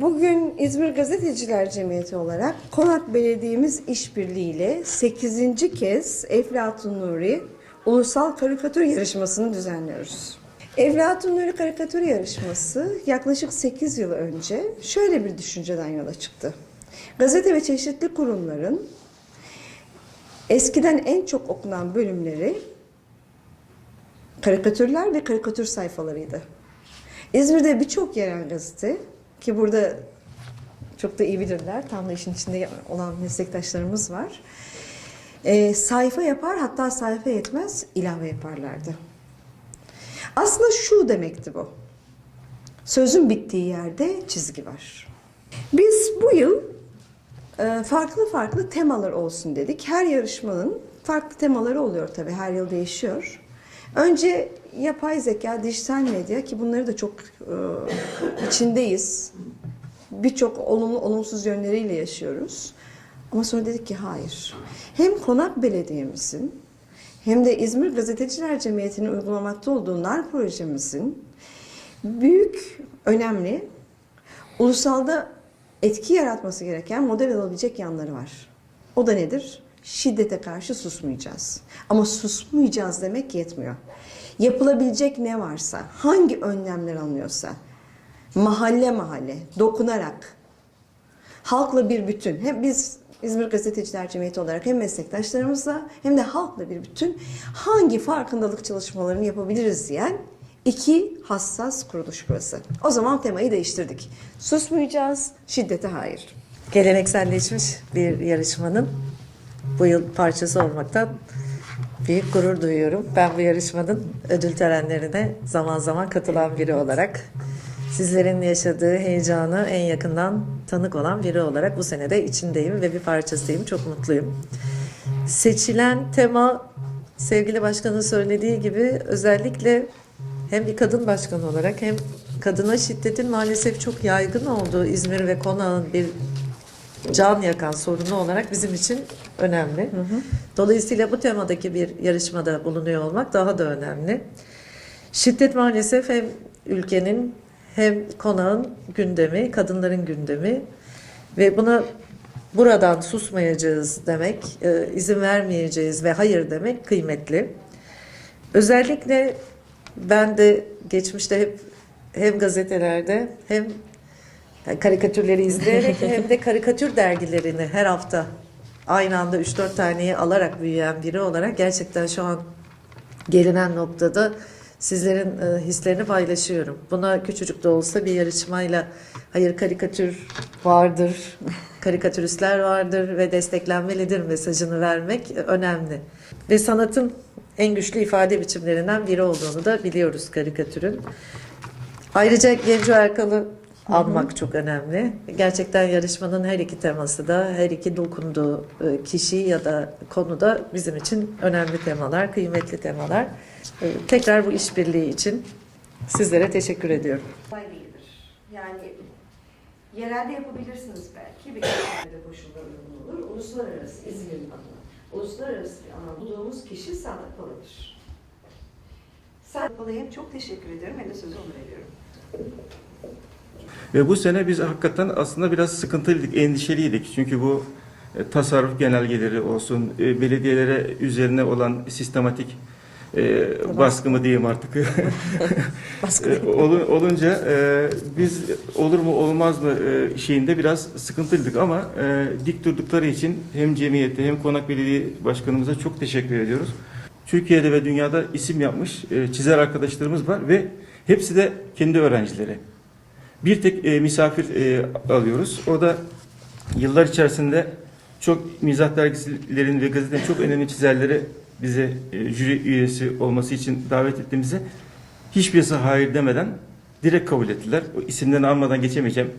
Bugün İzmir Gazeteciler Cemiyeti olarak Konak Belediye'miz işbirliğiyle 8. kez Eflatun Nuri Ulusal Karikatür Yarışması'nı düzenliyoruz. Eflatun Nuri Karikatür Yarışması yaklaşık 8 yıl önce şöyle bir düşünceden yola çıktı. Gazete ve çeşitli kurumların eskiden en çok okunan bölümleri karikatürler ve karikatür sayfalarıydı. İzmir'de birçok yerel gazete ki burada çok da iyi bilirler. Tam da işin içinde olan meslektaşlarımız var. Ee, sayfa yapar hatta sayfa yetmez ilave yaparlardı. Aslında şu demekti bu. Sözün bittiği yerde çizgi var. Biz bu yıl e, farklı farklı temalar olsun dedik. Her yarışmanın farklı temaları oluyor tabii her yıl değişiyor. Önce yapay zeka, dijital medya ki bunları da çok e, içindeyiz. Birçok olumlu olumsuz yönleriyle yaşıyoruz. Ama sonra dedik ki hayır. Hem Konak Belediye'mizin hem de İzmir Gazeteciler Cemiyeti'nin uygulamakta olduğu NAR projemizin büyük, önemli, ulusalda etki yaratması gereken model alabilecek yanları var. O da nedir? Şiddete karşı susmayacağız. Ama susmayacağız demek yetmiyor. Yapılabilecek ne varsa, hangi önlemler alınıyorsa, mahalle mahalle, dokunarak, halkla bir bütün. Hem biz İzmir Gazeteciler Cemiyeti olarak hem meslektaşlarımızla hem de halkla bir bütün hangi farkındalık çalışmalarını yapabiliriz diyen iki hassas kuruluş burası. O zaman temayı değiştirdik. Susmayacağız, şiddete hayır. gelenekselleşmiş bir yarışmanın bu yıl parçası olmaktan büyük gurur duyuyorum. Ben bu yarışmanın ödül törenlerine zaman zaman katılan biri olarak sizlerin yaşadığı heyecanı en yakından tanık olan biri olarak bu sene de içindeyim ve bir parçasıyım. Çok mutluyum. Seçilen tema sevgili başkanın söylediği gibi özellikle hem bir kadın başkan olarak hem kadına şiddetin maalesef çok yaygın olduğu İzmir ve Konağ'ın bir can yakan sorunu olarak bizim için önemli. Dolayısıyla bu temadaki bir yarışmada bulunuyor olmak daha da önemli. Şiddet maalesef hem ülkenin hem konağın gündemi, kadınların gündemi ve buna buradan susmayacağız demek, e, izin vermeyeceğiz ve hayır demek kıymetli. Özellikle ben de geçmişte hep hem gazetelerde hem karikatürleri izleyerek hem de karikatür dergilerini her hafta aynı anda 3-4 taneyi alarak büyüyen biri olarak gerçekten şu an gelinen noktada sizlerin e, hislerini paylaşıyorum. Buna küçücük de olsa bir yarışmayla hayır karikatür vardır, karikatüristler vardır ve desteklenmelidir mesajını vermek önemli. Ve sanatın en güçlü ifade biçimlerinden biri olduğunu da biliyoruz karikatürün. Ayrıca Genco Erkal'ı almak çok önemli. Gerçekten yarışmanın her iki teması da, her iki dokunduğu e, kişi ya da konu da bizim için önemli temalar, kıymetli temalar. E, Tekrar bu işbirliği için sizlere teşekkür ediyorum. Kolay değildir. Yani yerelde yapabilirsiniz belki. Bir de koşullar uygun olur. Uluslararası İzmir'in adına. Uluslararası bir ana bulduğumuz kişi Sadık Pala'dır. Sadık Pala'ya hem çok teşekkür ediyorum hem de sözü ona veriyorum. Ve bu sene biz hakikaten aslında biraz sıkıntılıydık, endişeliydik. Çünkü bu e, tasarruf genelgeleri olsun, e, belediyelere üzerine olan sistematik e, baskı mı diyeyim artık. E, olu- olunca e, biz olur mu olmaz mı e, şeyinde biraz sıkıntılıydık ama e, dik durdukları için hem cemiyete hem Konak Belediye Başkanımıza çok teşekkür ediyoruz. Türkiye'de ve dünyada isim yapmış e, çizer arkadaşlarımız var ve hepsi de kendi öğrencileri. Bir tek e, misafir e, alıyoruz. O da yıllar içerisinde çok mizah dergilerin ve gazetelerin çok önemli çizerleri bize e, jüri üyesi olması için davet ettiğimizde hiçbirisi hayır demeden direkt kabul ettiler. O isimlerini almadan geçemeyeceğim.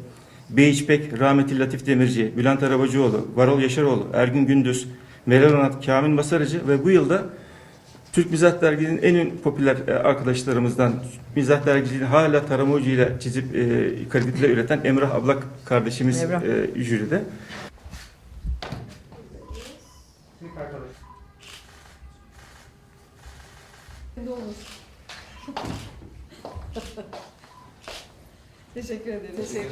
Beyiç Pek, Rahmetli Latif Demirci, Bülent Arabacıoğlu, Varol Yaşaroğlu, Ergün Gündüz, Meral Onat, Kamil Basarıcı ve bu yılda Türk Mizah Dergisi'nin en popüler e, arkadaşlarımızdan Mizah Dergisi'nin hala tarama ucuyla çizip e, karikatürler üreten Emrah Ablak kardeşimiz Emrah. e, jüride. Teşekkür ederim.